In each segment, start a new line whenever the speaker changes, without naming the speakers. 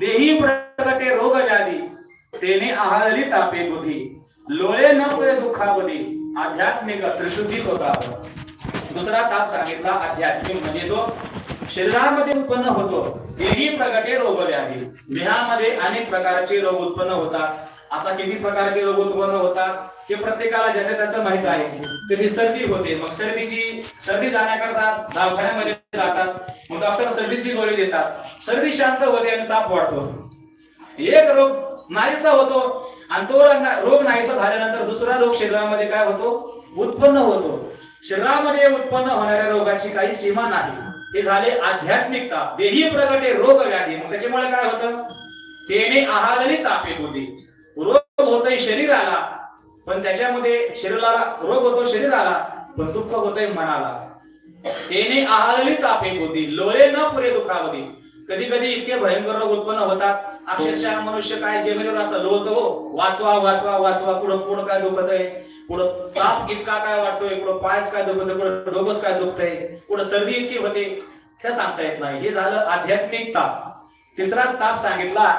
देही प्रकटे रोग व्याधी तेने आहारली तापे बुधी लोळे न पुरे दुःखावधी आध्यात्मिक त्रिशुद्धी होता दुसरा ताप सांगितला आध्यात्मिक म्हणजे तो शरीरामध्ये उत्पन्न होतो. देही प्रकटे रोग व्याधी. देहामध्ये अनेक प्रकारचे रोग उत्पन्न होतात. आता किती प्रकारचे रोग उत्पन्न होतात? हे प्रत्येकाला ज्याच्या त्याचं माहीत आहे कधी सर्दी होते. मग सर्दीची सर्दी जाण्याकरता दवाखान्यामध्ये जातात. मग डॉक्टर सर्दीची गोळी देतात. सर्दी शांत होते आणि ताप वाढतो. एक रोग नाहीसा होतो आणि तो रोग नाहीसा झाल्यानंतर दुसरा रोग शरीरामध्ये काय होतो? उत्पन्न होतो. शरीरामध्ये उत्पन्न होणाऱ्या रोगाची काही सीमा नाही. हे झाले आध्यात्मिकता. देही प्रगटे रोग व्याधी. मग त्याच्यामुळे काय होतं? तेने आहारली तापे होती. रोग होतोय शरीराला. पण त्याच्यामध्ये शरीराला रोग होतो शरीराला पण दुःख होतंय मनाला. तेने आहारली तापे होती लोळे न पुरे दुखावधी. कधी कधी इतके भयंकर रोग उत्पन्न होतात. अक्षरशः मनुष्य काय जमिनीवर असं लोळतो हो. वाचवा वाचवा वाचवा पुढं पुढं काय दुखत आहे पुढं ताप इतका काय वाटतोय पुढं पायच काय दुखत पुढं डोकंच काय दुखतंय? पुढं सर्दी इतकी होते? हे सांगता येत नाही. हे झालं आध्यात्मिक ताप. तिसरा ताप सांगितला.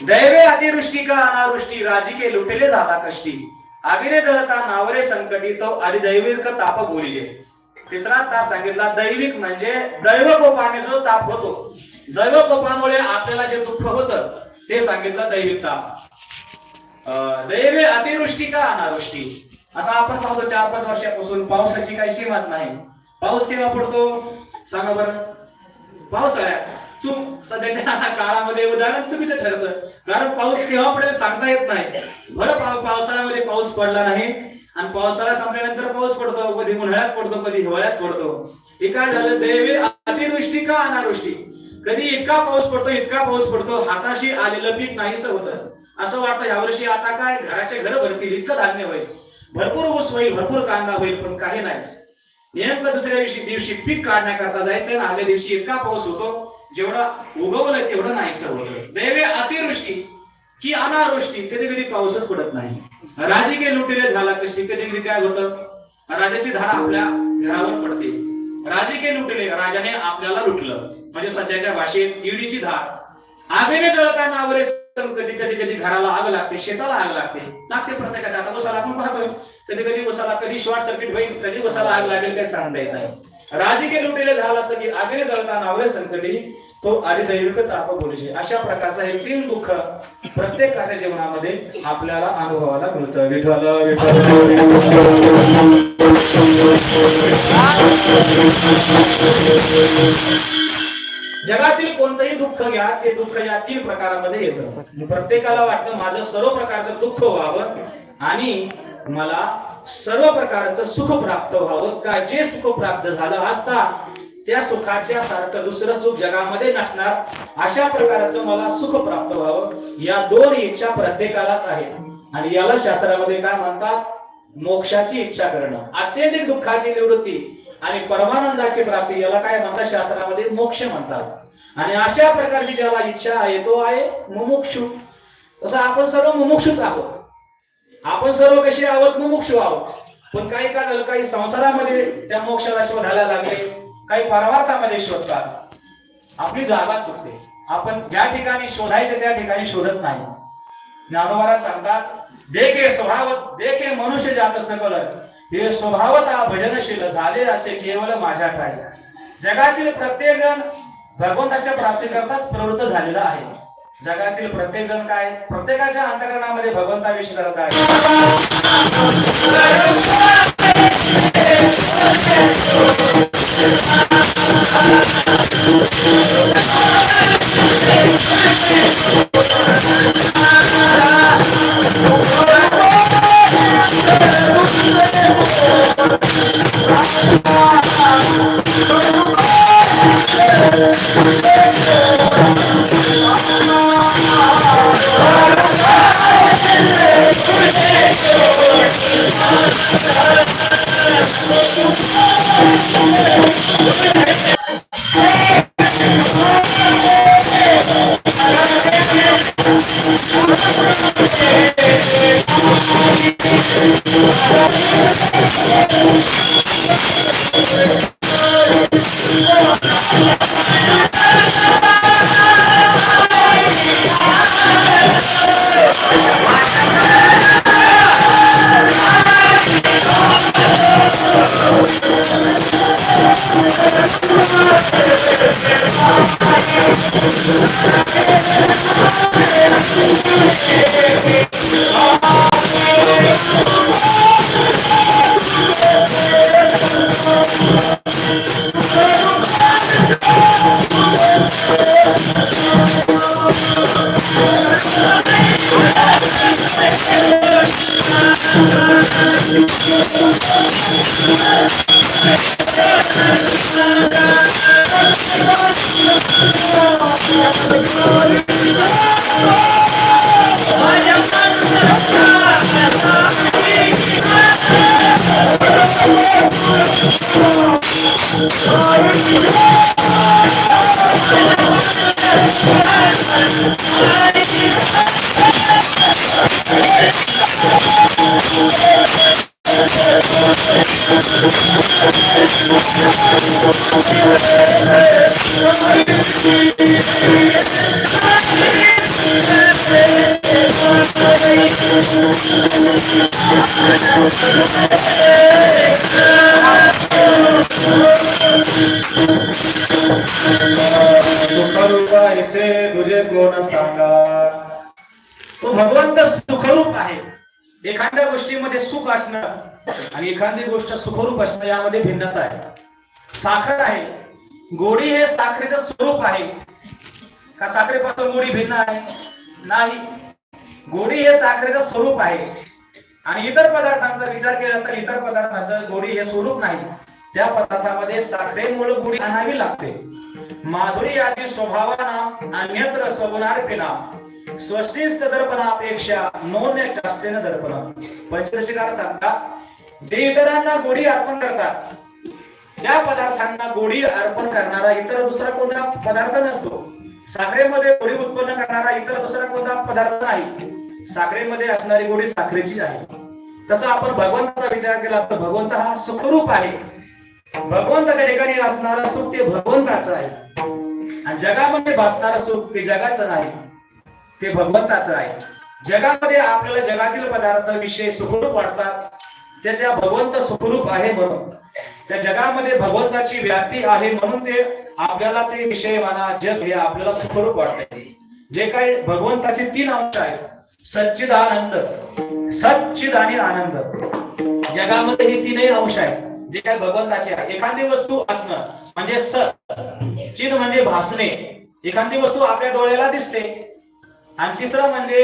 दैवे अतिवृष्टी का अनावृष्टी राजिके लुटले झाला कष्टी. आगीने जळता नावरे संकटी तो अधिदैविक ताप बोलिले. तिसरा ताप सांगितला दैविक म्हणजे दैव कोपाने जो ताप होतो. दैव कोपामुळे आपल्याला जे दुःख होतं ते सांगितलं दैविक ताप. दैवे अतिवृष्टी का अनावृष्टी? आता आपण पाहतो चार पाच वर्षापासून पावसाची काही सीमाच नाही. पाऊस केव्हा पडतो? सांगा बरं. पावसाळ्यात. चूक सध्याच्या काळामध्ये उदाहरण चुकीचं ठरतं. कारण पाऊस केव्हा पडेल सांगता येत नाही? बरं पावसाळ्यामध्ये पाऊस पडला नाही आणि पावसाळा संपल्यानंतर पाऊस पडतो कधी उन्हाळ्यात पडतो कधी हिवाळ्यात पडतो. हे काय झालं? दैवी अतिवृष्टी का अनावृष्टी? कधी इतका पाऊस पडतो इतका पाऊस पडतो हाताशी आलेलं पीक नाहीसं होतं. असं वाटतं यावर्षी आता काय घराचे घर भरतील इतकं धान्य होईल. भरपूर ऊस होईल भरपूर कांदा होईल पण काही नाही. नेमकं दुसऱ्या दिवशी दिवशी पीक काढण्याकरता जायचं आणि आल्या दिवशी इतका पाऊस होतो जेवढं उगवलं तेवढं नाही सवलं दैवे अतिवृष्टी. की अनावृष्टी कधी कधी पाऊसच पडत नाही. राजकीय लुटेले झाला कष्टी कधी कधी काय होतं? राजाची धारा आपल्या घरावर पडते. राजकीय लुटले राजाने आपल्याला लुटलं. म्हणजे सध्याच्या भाषेत ईडीची धार. आगीने जळताना वरे कधी कधी कधी घराला आग लागते शेताला आग लागते. लागते प्रत्येकाला. आता बसायला आपण पाहतोय. कधी कधी बसायला कधी शॉर्ट सर्किट होईल कधी बसायला आग लागेल काही सांगता येत नाही. राजकीय लुटेले झाला असं की आगीने जळता नावले संकटी तो आदिदैविक ताप बोलीचे अशा प्रकारचा हे तीन दुःख प्रत्येकाच्या जीवनामध्ये आपल्याला अनुभवाला मिळतं. विठ्ठल विठ्ठल. जगातील कोणतंही दुःख घ्या ते दुःख या तीन प्रकारामध्ये येतं. प्रत्येकाला वाटतं माझं सर्व प्रकारचं दुःख व्हावं आणि मला सर्व प्रकारचं सुख प्राप्त व्हावं. का जे सुख प्राप्त झालं असता त्या सुखाच्या सारखं दुसरं सुख जगामध्ये नसणार. अशा प्रकारचं मला सुख प्राप्त व्हावं. या दोन इच्छा प्रत्येकालाच आहेत. आणि याला शास्त्रामध्ये काय म्हणतात? मोक्षाची इच्छा करणं. अत्यंत दुःखाची निवृत्ती आणि परमानंदाची प्राप्ती याला काय म्हणतात? शास्त्रामध्ये मोक्ष म्हणतात. आणि अशा प्रकारची ज्याला इच्छा आहे तो आहे मुमुक्षु. तसं आपण सर्व मुमुक्षुच आहोत. आपण सर्व कसे आहोत? मुमुक्षु आहोत. पण काही का झालं काही संसारामध्ये त्या मोक्षाला शोधायला लागले. काही परमार्थामध्ये शोधतात आपली जागा चुकते. आपण ज्या ठिकाणी शोधायचे त्या ठिकाणी शोधत नाही. ज्ञानोबारा सांगतात देखे स्वभाव देखे मनुष्य जात सकल. हे स्वभावता भजनशील. झाले असे केवळ माझ्या ठाई. जगातील प्रत्येक जण भगवंताच्या प्राप्तीकरताच प्रवृत्त झालेला आहे. जगातील प्रत्येक जण काय? प्रत्येकाच्या अंतकरणामध्ये भगवंताविषयी जात आहे. Thank you. ऐसे तुझे कोण सांगा? तो भगवंत सुखरूप आहे. एखाद्या गोष्टीमध्ये सुख असणं आणि एखादी गोष्ट सुखरूप असणं यामध्ये भिन्नता आहे. साखर आहे. गोडी हे साखरेचं स्वरूप आहे. का साखरेपासून गोडी भिन्न आहे? नाही. गोडी हे साखरेचं स्वरूप आहे. आणि इतर पदार्थांचा विचार केला तर इतर पदार्थांचं गोडी हे स्वरूप नाही. त्या पदार्थामध्ये साखरेमुळे गोडी आणावी लागते. माधुरी आदी स्वभावाना अन्यत्र स्वगुणार्पिना स्वस्तिस्त दर्पणापेक्षा नोन्य जास्तीनं दर्पण. पंचदशिकार सांगतात जे इतरांना गोडी अर्पण करतात त्या पदार्थांना गोडी अर्पण करणारा इतर दुसरा कोणता पदार्थ नसतो. साखरेमध्ये गोडी उत्पन्न करणारा इतर दुसरा कोणता पदार्थ नाही. साखरेमध्ये असणारी गोडी साखरेची आहे. तसं आपण भगवंताचा विचार केला तर भगवंत हा सुखरूप आहे. भगवंताच्या ठिकाणी असणारा सुख ते भगवंताचं आहे. आणि जगामध्ये भासणारं सुख ते जगाचं नाही ते भगवंताचं आहे. जगामध्ये आपल्याला जगातील पदार्थ विषय सुखरूप वाटतात. ते त्या भगवंत सुखरूप आहे म्हणून. त्या जगामध्ये भगवंताची व्याप्ती आहे म्हणून ते आपल्याला ते विषय म्हणा जग हे आपल्याला सुखरूप वाटते जे काही भगवंताचे तीन अंश आहेत सच्चिदानंद. सच्चिद आणि आनंद. जगामध्ये हे तीनही अंश आहेत जे काय भगवंताचे आहे एखादी वस्तू असणं म्हणजे स चिद म्हणजे भासणे. एखादी वस्तू आपल्या डोळ्याला दिसते. आणि तिसरं म्हणजे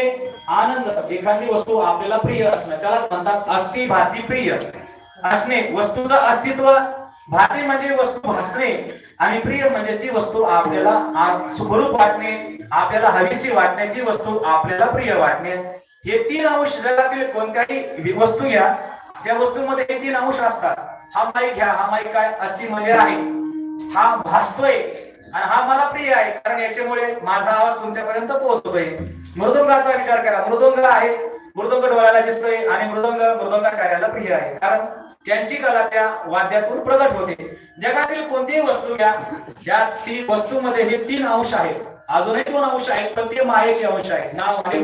आनंद. एखादी वस्तू आपल्याला प्रिय असणं. त्यालाच म्हणतात अस्ति भाती प्रिय. असणे वस्तूचं अस्तित्व भाती म्हणजे वस्तू भासणे आणि प्रिय म्हणजे ती वस्तू आपल्याला सुखरूप वाटणे आपल्याला हवीशी वाटणे ती वस्तू आपल्याला प्रिय वाटणे. हे तीन अंश जगातील कोणत्याही वस्तू घ्या त्या वस्तूमध्ये हे तीन अंश असतात. हा माईक घ्या हा माईक काय अस्ति म्हणजे आहे. हा भासतोय आणि हा मला प्रिय आहे कारण याच्यामुळे माझा आवाज तुमच्यापर्यंत पोहोचतोय. मृदंगाचा विचार करा. मृदंग आहे मृदंग डोळ्याला दिसतोय आणि मृदंग मृदंगाचार्याला प्रिय आहे. कारण त्यांची कला त्या वाद्यातून प्रगट होते. जगातील कोणतीही वस्तू घ्या ज्या ती वस्तूमध्ये हे तीन अंश आहेत. अजूनही दोन अंश आहेत पण ते मायेचे अंश आहेत. नाव आणि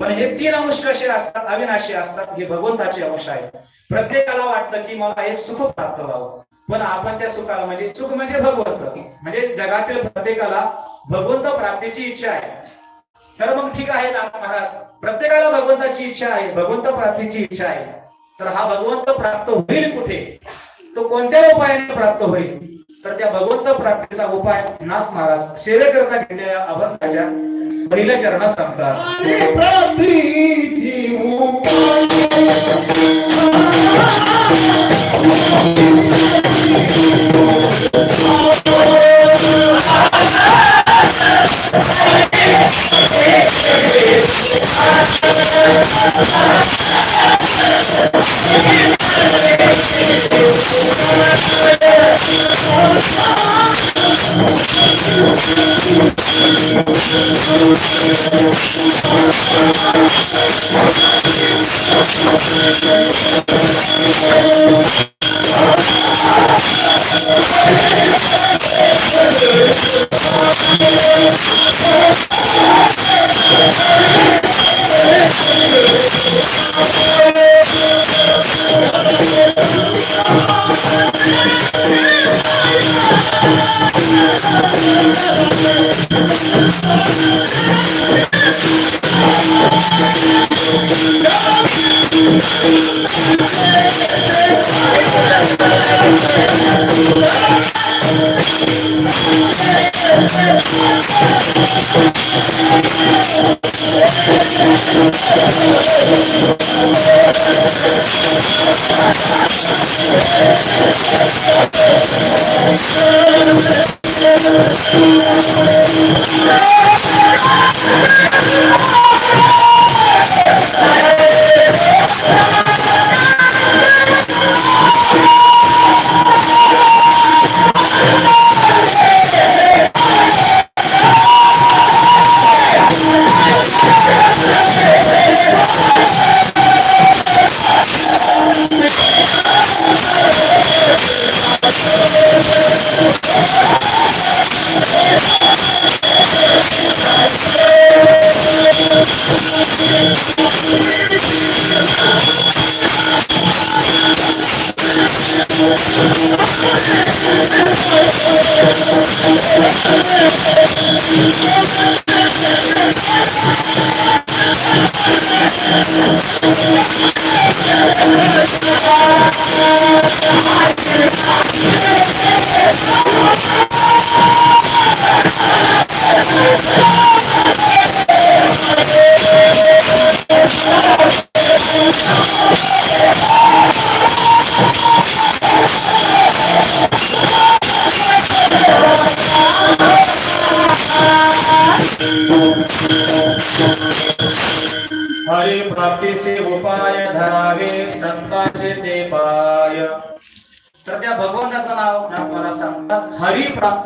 पण हे तीन अंश कसे असतात अविनाशी असतात हे भगवंताचे अंश आहेत. प्रत्येकाला वाटतं की मला हे सुख प्राप्त व्हावं. पण आपण त्या सुखाला म्हणजे सुख म्हणजे भगवंत. म्हणजे जगातील प्रत्येकाला भगवंत प्राप्तीची इच्छा आहे. तर मग ठीक आहे ना महाराज? प्रत्येकाला भगवंताची इच्छा आहे भगवंत प्राप्तीची इच्छा आहे. तर हा भगवंत प्राप्त होईल कुठे? तो कोणत्या उपायाने प्राप्त होईल? तर त्या भगवंत प्राप्तीचा उपाय नाथ महाराज सेवेकरता घेतलेल्या अभंगाच्या पहिल्या चरणात सांगतात.
Thank
you.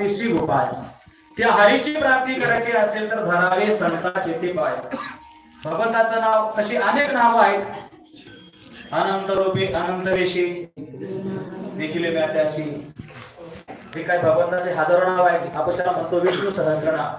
प्राप्तीची उपाय त्या हरीची प्राप्ती करायची असेल तर धरावे संताचे ते पाय. भगवंताचं नाव अशी अनेक नाव आहेत. अनंत रूपी अनंत वेशी. देखील त्याशी जे काय भगवंताचे हजारो नाव आहेत आपण त्याला म्हणतो विष्णू सहस्रनाम.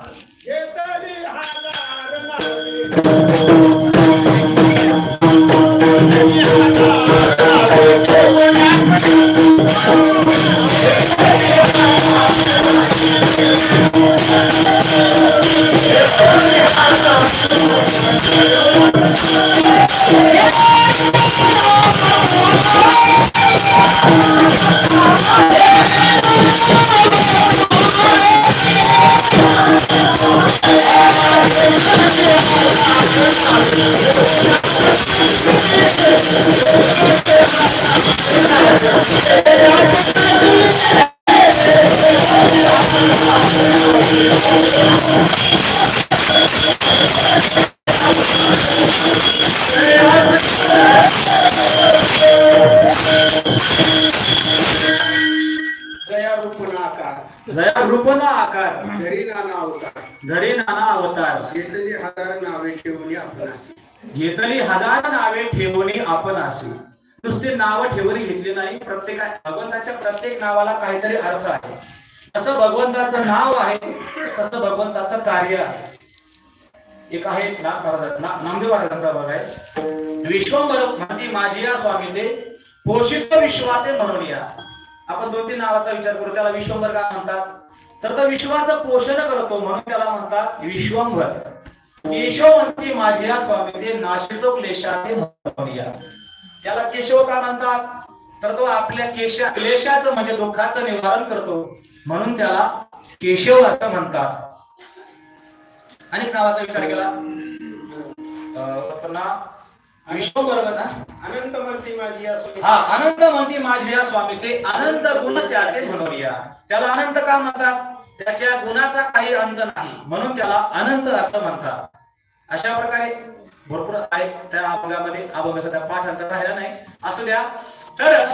घेतली हजार नावे ठेवणी आपण असे. नुसते नाव ठेवणी घेतली नाही प्रत्येका भगवंताच्या प्रत्येक नावाला काहीतरी अर्थ आहे. असं भगवंताचं नाव आहे तसं भगवंताचं कार्य आहे. एक आहे ना नामदेव महाराजांचा भाग आहे. विश्वंभर म्हणजे माझी या स्वामी ते पोषित विश्वाते म्हणून या आपण दोन तीन नावाचा विचार करू त्याला विश्वंभर का म्हणतात? तर त्या विश्वाचं पोषण करतो म्हणून त्याला म्हणतात विश्वंभर. केशव म्हणते माझी या स्वामी ते नाशितो या त्याला केशव का म्हणतात? तर तो आपल्या केशा क्लेशाचं म्हणजे दुःखाचं निवारण करतो. म्हणून त्याला केशव असं म्हणतात. अनेक नावाचा विचार केला. बरोबर ना
अनंत मूर्ती माझी.
हा अनंत म्हणते माझे या स्वामी. ते अनंत गुण त्याते म्हणून या त्याला अनंत का म्हणतात? त्याच्या गुणाचा काही अंत नाही. म्हणून त्याला अनंत असं म्हणतात. अशा प्रकारे भरपूर आहे त्या अभंगामध्ये. अभंगाचा त्या पाठ अंतर राहिला नाही. असू द्या. तर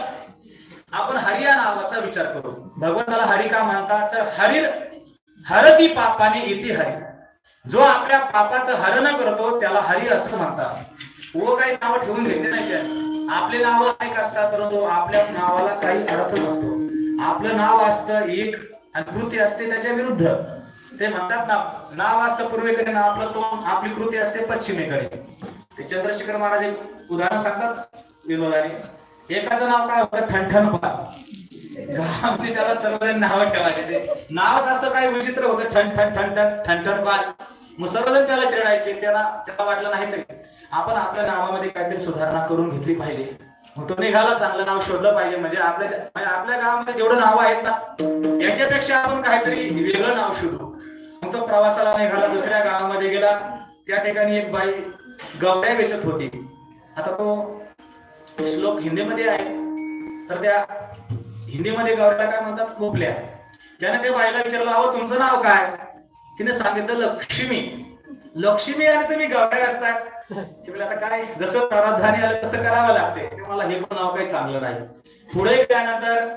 आपण हरी या नावाचा विचार करू. भगवंताला हरी का म्हणतात तर हरी हरती पापाने इति हरी. जो आपल्या पापाचं हरण करतो त्याला हरी असं म्हणतात. व काही नावं ठेवून घेतले नाही आपले नाव अनेक असतात परंतु आपल्या नावाला काही अर्थ नसतो. आपलं नाव असतं एक आणि कृती असते त्याच्या विरुद्ध. ते म्हणतात ना नाव असतं पूर्वेकडे ना आपलं तो आपली कृती असते पश्चिमेकडे. ते चंद्रशेखर महाराज एक उदाहरण सांगतात विनोदाने. एकाचं नाव काय होतं? ठणठणपाल गावामध्ये त्याला सर्वजण नाव ठेवायचे. ते नावच असं काही विचित्र होतं. ठणठण ठणठण ठण पाल. मग सर्वजण त्याला चिरडायचे. त्याला त्याला वाटलं नाही तरी. आपण आपल्या नावामध्ये काहीतरी सुधारणा करून घेतली पाहिजे. तो निघाला चांगलं नाव शोधलं पाहिजे म्हणजे आपल्या म्हणजे आपल्या गावामध्ये जेवढं नाव आहेत ना याच्यापेक्षा आपण काहीतरी वेगळं नाव शोधू. मग तो प्रवासाला निघाला दुसऱ्या गावामध्ये गेला त्या ठिकाणी एक बाई गवड्या वेचत होती. आता तो श्लोक हिंदीमध्ये आहे. तर त्या हिंदीमध्ये गवड्या काय म्हणतात? कोपल्या त्याने त्या बाईला विचारलं अहो तुमचं नाव काय? तिने सांगितलं लक्ष्मी. लक्ष्मी आणि तुम्ही गवड्या असतात आता काय जसं प्रारब्धाने आलं तसं करावं लागते ते मला हे पण नाव काही चांगलं नाही. पुढे गेल्यानंतर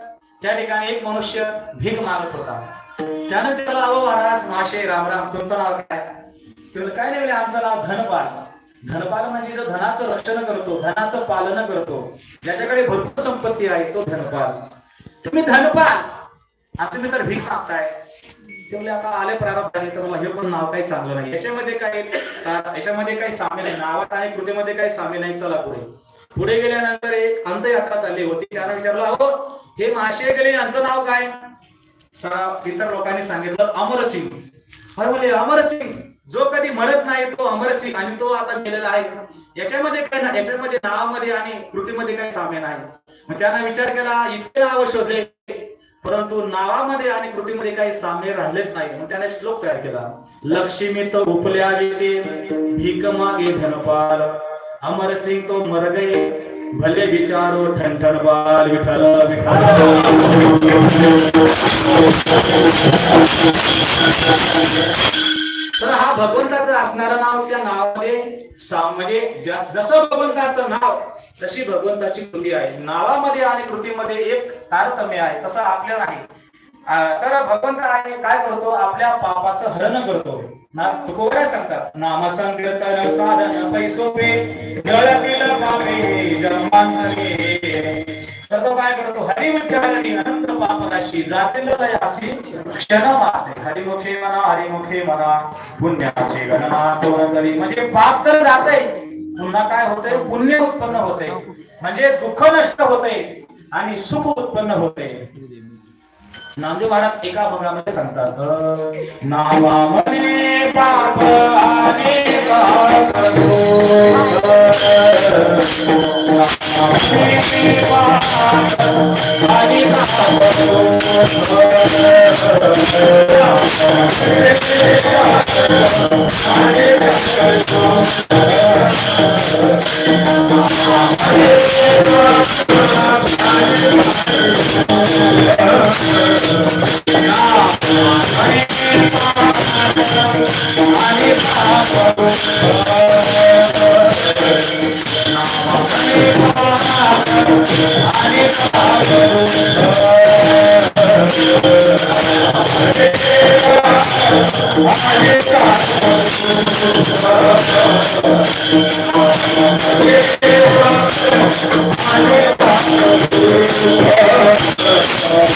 त्या ठिकाणी एक मनुष्य भीक मागत होता. त्यानं त्याला अहो महाराज माशे रामराम तुमचं नाव काय? त्याला काय नाही आमचं नाव धनपाल. धनपाल म्हणजे जो धनाचं रक्षण करतो धनाचं पालन करतो ज्याच्याकडे भरपूर संपत्ती आहे तो धनपाल. तुम्ही धनपाल आता तुम्ही तर भीक मागताय. ठेवले आता आले प्रारब्धाने तर मला हे पण नाव काही चांगलं नाही. याच्यामध्ये काय याच्यामध्ये काही सामील नाही. नावात आणि कृतीमध्ये काही सामील नाही. चला पुढे. पुढे गेल्यानंतर एक अंतयात्रा चालली होती. त्यानं विचारलं अहो हे महाशय गेले यांचं नाव काय? सरा इतर लोकांनी सांगितलं अमरसिंग अरे म्हणजे अमरसिंग जो कधी मरत नाही तो अमरसिंग आणि तो आता गेलेला आहे. याच्यामध्ये काय ना याच्यामध्ये नावामध्ये आणि कृतीमध्ये काही साम्य नाही. मग त्यांना विचार केला इतके नाव शोधले. परंतु नावामध्ये आणि कृतीमध्ये काही साम्य राहिलेच नाही. मग त्याने श्लोक तयार केला. लक्ष्मी तो उपल्या भीक मागे धनपाल. अमर सिंग तो मर गए भले विचारो ठणठण बाल विठल तर हा भगवंताचं असणारं नाव त्या नावामध्ये म्हणजे जस- जसं भगवंताचं नाव तशी भगवंताची कृती आहे. नावामध्ये आणि कृतीमध्ये एक तारतम्य आहे तसं आपल्या नाही. तर भगवंत आहे काय करतो? आपल्या पापाचं हरण करतो. ना तुकोबऱ्या सांगतात नाम संकीर्तन साधन पैसोपे जळतील पापे जन्मांतरे. तर तो काय करतो हरिमुच्चारणी अनंत पापदाशी जातील लयासी क्षण माते हरिमुखे म्हणा हरिमुखे म्हणा पुण्याचे गणना कोण करी म्हणजे पाप तर जाते पुन्हा काय होते पुण्य उत्पन्न होते म्हणजे दुःख नष्ट होते आणि सुख उत्पन्न होते नामदेव महाराज एका भागामध्ये सांगतात नामा मने पाप आणि पाप I'm नामा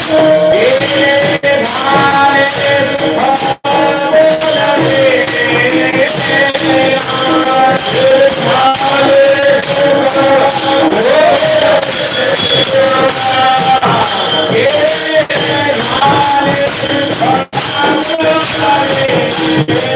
मने Yeah.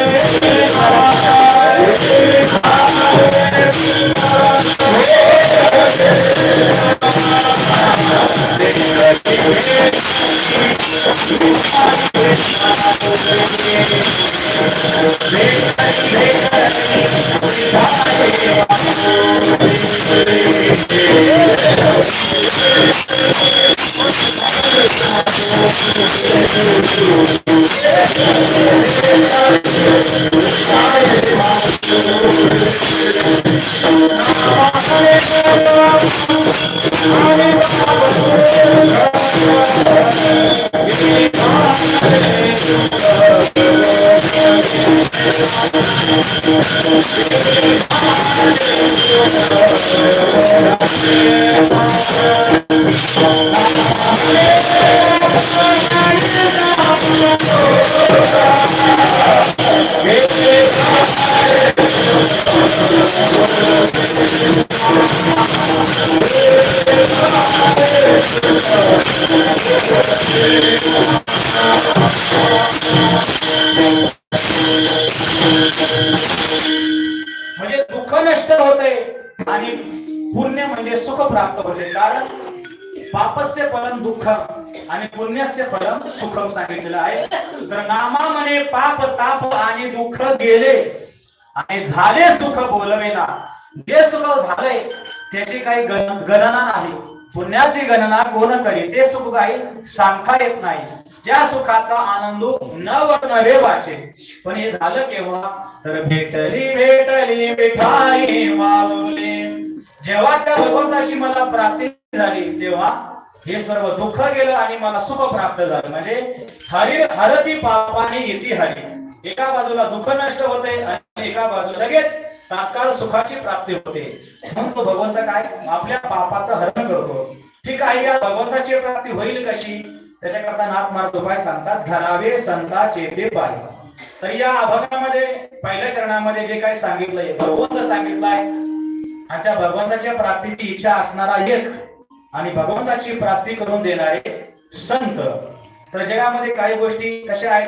म्हणजे दुःख नष्ट होते आणि पुण्य म्हणजे सुख प्राप्त होते कारण पापस्य परम दुःख आणि पुण्यस्य परम सुखम सांगितलेलं आहे. तर नामा म्हणे पाप ताप आणि दुःख गेले आणि झाले सुख बोलवेना. जे सुख झाले त्याची काही गणना नाही. पुण्याची गणना कोण करी? ते सुख काही सांगता येत नाही. त्या सुखाचा आनंद न नवे वाचे. पण हे झालं केव्हा? तर भेटली भेटली मिठाई माऊली जेव्हा त्या भगवंताशी मला प्राप्ती झाली तेव्हा हे सर्व दुःख गेलं आणि मला सुख प्राप्त झालं. म्हणजे हरी हरती पापाने येती हरी. एका बाजूला दुःख नष्ट होते आणि एका बाजूला लगेच तात्काळ सुखाची प्राप्ती होते. म्हणून तो भगवंत काय? आपल्या पापाचं हरण करतो. ठीक आहे या भगवंताची प्राप्ती होईल कशी? त्याच्याकरता नाथ महाराज उपाय सांगतात धरावे संता चेते पाय तर या अभंगामध्ये पहिल्या चरणामध्ये जे काही सांगितलंय भगवंत सांगितलंय आणि त्या भगवंताच्या प्राप्तीची इच्छा असणारा एक आणि भगवंताची प्राप्ती करून देणारे संत. तर जगामध्ये काही गोष्टी कशा आहेत?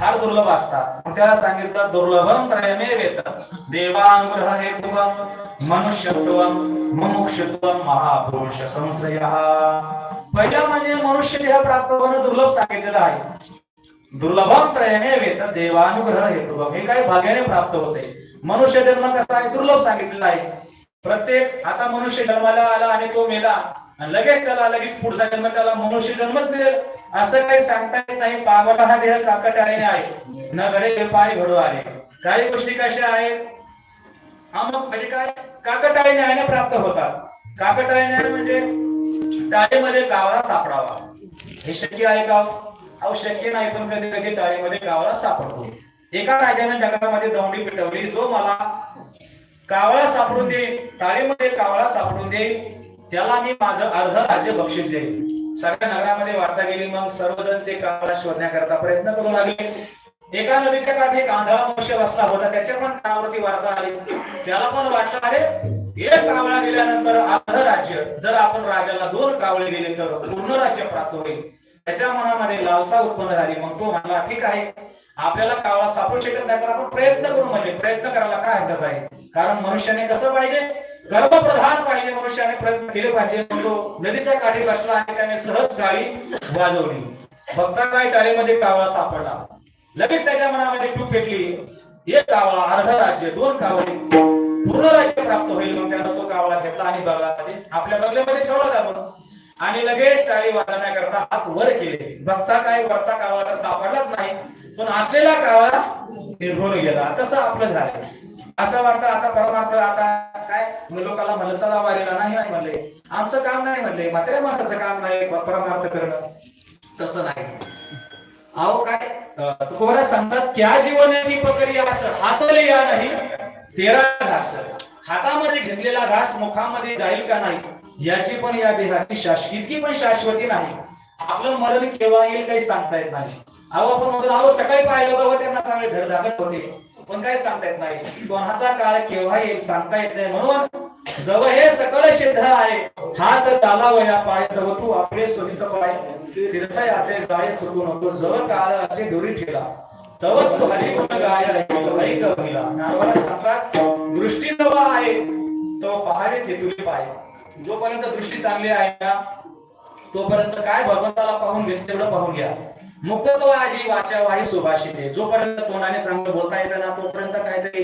फार दुर्लभ असतात. त्याला सांगितलं दुर्लभम त्रयमेव वेत देवानुग्रह हेतुवम मनुष्यत्वम मुमुक्षत्वम महापुरुष संश्रय पहिला म्हणजे मनुष्य देह प्राप्त होणं दुर्लभ सांगितलेलं आहे. दुर्लभम त्रयमेव वेत देवानुग्रह हेतुवम हे काही भाग्याने प्राप्त होते. मनुष्य जन्म कसा आहे? दुर्लभ सांगितलेला आहे. प्रत्येक आता मनुष्य जन्माला आला आणि तो मेला. आणि लगेच त्याला लगेच पुढचा जन्म त्याला मनुष्य जन्मच मिळेल. असं काही सांगता येत नाही. पावटा हा देह काकटाळीने आहे. न घडे पाय घडू आले काही गोष्टी कशा आहेत? हा मग म्हणजे काय? काकटाळी न्यायाने प्राप्त होतात. काकटाळी न्याय म्हणजे टाळीमध्ये कावळा सापडावा. हे शक्य आहे का हो? अहो शक्य नाही पण कधी कधी टाळीमध्ये कावळा सापडतो. एका राजाने जगामध्ये दौंडी पेटवली. जो मला कावळा सापडून दे टाळीमध्ये कावळा सापडून दे त्याला मी माझं अर्ध राज्य बक्षीस देईन. सगळ्या नगरामध्ये वार्ता गेली मग सर्वजण ते कावळा शोधण्याकरता प्रयत्न करू लागले. एका नदीच्या काठी एक आंधळा मनुष्य बसला होता त्याच्या पण कानावरती वार्ता आली. त्याला पण वाटलं अरे एक कावळा गेल्यानंतर अर्ध राज्य जर आपण राजाला दोन कावळे दिले तर पूर्ण राज्य प्राप्त होईल. त्याच्या मनामध्ये लालसा उत्पन्न झाली. मग तो म्हणला ठीक आहे आपल्याला कावळा सापडू शकत नाही पण आपण प्रयत्न करू म्हणजे प्रयत्न करायला काय हरकत आहे? कारण मनुष्याने कसं पाहिजे? गर्भप्रधान पाहिजे मनुष्याने प्रयत्न केले पाहिजे. तो नदीच्या काठी बसला आणि त्याने सहज गाडी वाजवली. बघता काय टाळीमध्ये कावळा सापडला. लगेच त्याच्या मनामध्ये टूप पेटली. एक कावळा अर्ध राज्य दोन कावळे. पूर्ण राज्य प्राप्त होईल मग त्यानं तो कावळा घेतला आणि बगलामध्ये आपल्या बगल्यामध्ये ठेवला दाबून आणि लगेच टाळी वाजवण्याकरता हात वर केले. बघता काय वरचा कावळा तर सापडलाच नाही. पण असलेला कावळा निर्भर गेला. तसं आपलं झालं. असं वाटतं आता परमार्थ आता काय? लोकांना म्हणलं चला वारीला. नाही नाही म्हणले. आमचं काम नाही म्हणले. म्हाताऱ्या माणसाचं काम नाही. परमार्थ करणं. तसं नाही. अहो काय? अं, तुकोबरा सांगतात क्या जीवन की पकरी आस? हातले या नाही? तेरा घास. हातामध्ये घेतलेला घास मुखामध्ये जाईल का नाही? याची पण या देहाची शाश्वती इतकी पण शाश्वती नाही. आपलं मरण केव्हा येईल काही सांगता येत नाही. अहो आपण म्हणतो अहो सकाळी पाहिलं तेव्हा त्यांना चांगले धडधाकट होते. पण काय सांगता येत नाही? कोणाचा काळ केव्हा येईल सांगता येत नाही. म्हणून जवळ हे सकळ सिद्ध आहे. हात चालावया पाय तव तू आपले स्वतंत पाय. तीर्थ यात्रे जाय चुकू नको. जवळ काळ असे दोरी ठेला. तव तू हरी गुण गाय हरी महिला नावाला सांगतात दृष्टी जवळ आहे तो पहावे तेथुरी पाय. जोपर्यंत दृष्टी चांगली आहे ना तोपर्यंत काय भगवंताला पाहून घेस तेवढं पाहून घ्या. मुक्त तो आधी वाचा वाही सुभाषिते जोपर्यंत तोंडाने चांगलं बोलता येतं ना तोपर्यंत काहीतरी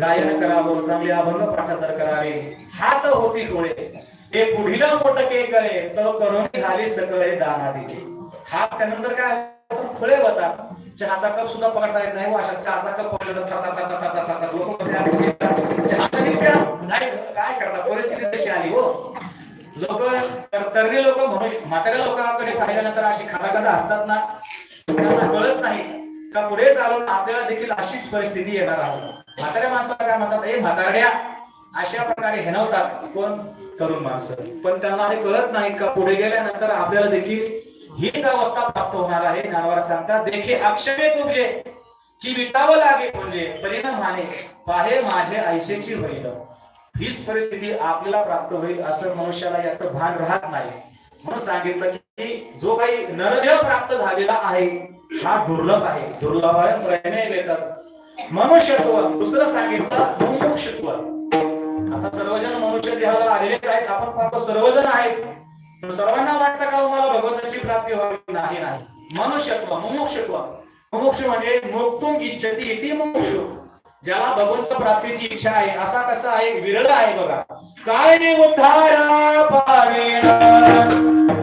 गायन करावं चांगले अभंग पाठांतर करावे. हात होती थोडे ते पुढील मोठके करे तर करून खाली सकळे दाना दिले. हात त्यानंतर काय? होतं? फळे होतात चहाचा कप सुद्धा पकडता येत नाही हो, अशा चहाचा कप पकडला तर लोक चहा नाही काय करता? परिस्थिती तशी आली हो. लोक तरणी लोक म्हणू म्हाताऱ्या लोकांकडे पाहिल्यानंतर अशी खादाखादा असतात ना त्यांना कळत नाही का पुढे चालून आपल्याला देखील अशीच परिस्थिती येणार आहोत. म्हाताऱ्या माणसाला काय म्हणतात हे म्हातारड्या अशा प्रकारे हेनवतात कोण? तरुण माणसं. पण त्यांना हे कळत नाही का पुढे गेल्यानंतर आपल्याला देखील हीच अवस्था प्राप्त होणार आहे. ज्ञानवारा सांगतात देखे अक्षमे तुझे की विटावं लागे म्हणजे परिणामाने पाहे माझे ऐशेची होईल हीच परिस्थिती आपल्याला प्राप्त होईल असं मनुष्याला याचं भान राहत नाही. म्हणून सांगितलं की जो काही नरदेव प्राप्त झालेला आहे हा दुर्लभ आहे. दुर्लभ मनुष्यत्व. दुसरं सांगितलं मुमुक्षत्व. आता सर्वजण मनुष्य देहाला आलेलेच आहेत. आपण पाहतो सर्वजण आहेत. सर्वांना वाटतं का तुम्हाला मला भगवंताची प्राप्ती व्हावी? नाही नाही. मनुष्यत्व मुमुक्षत्व. मुमुक्ष म्हणजे मुक्तुम इच्छती इति मुमुक्ष. ज्याला भगवंत प्राप्तीची इच्छा आहे असा कसा आहे विरल आहे बघा. काय ने उद्धारा पावेना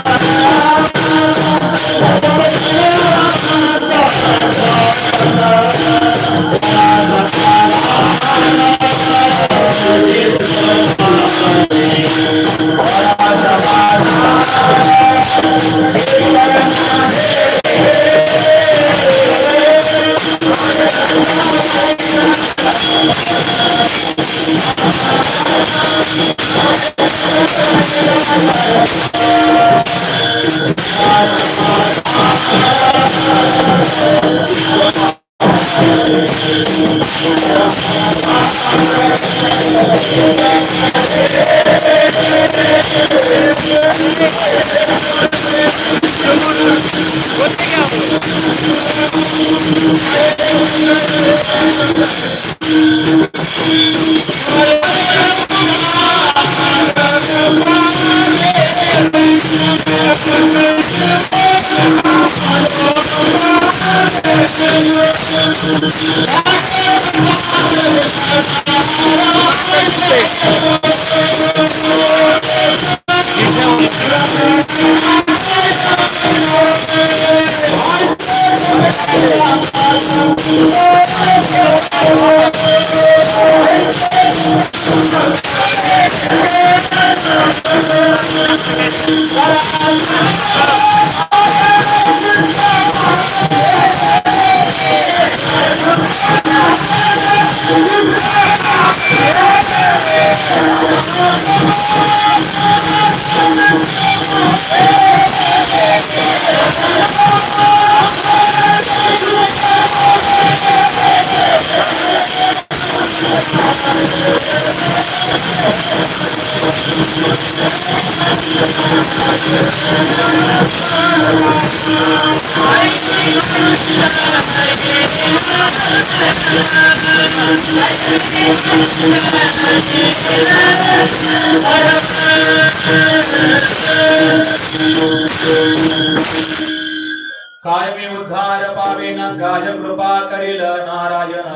कायमी उद्धार पावेन काय कृपा करेल नारायण?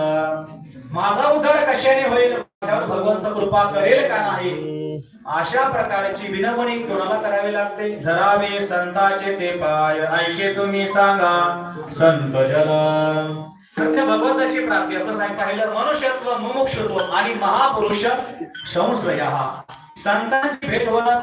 माझा उद्धार कशाने होईल? भगवंत कृपा करेल का नाही? अशा प्रकारची विनवणी कोणाला करावी लागते? धरावे संताचे ते पाय. ऐशे तुम्ही सांगा संत जन तर त्या भगवंताची प्राप्ती. आपण सांग पाहिलं मनुष्यत्व मुमुक्षत्व आणि महापुरुष संश्रय. संतांची भेट होणं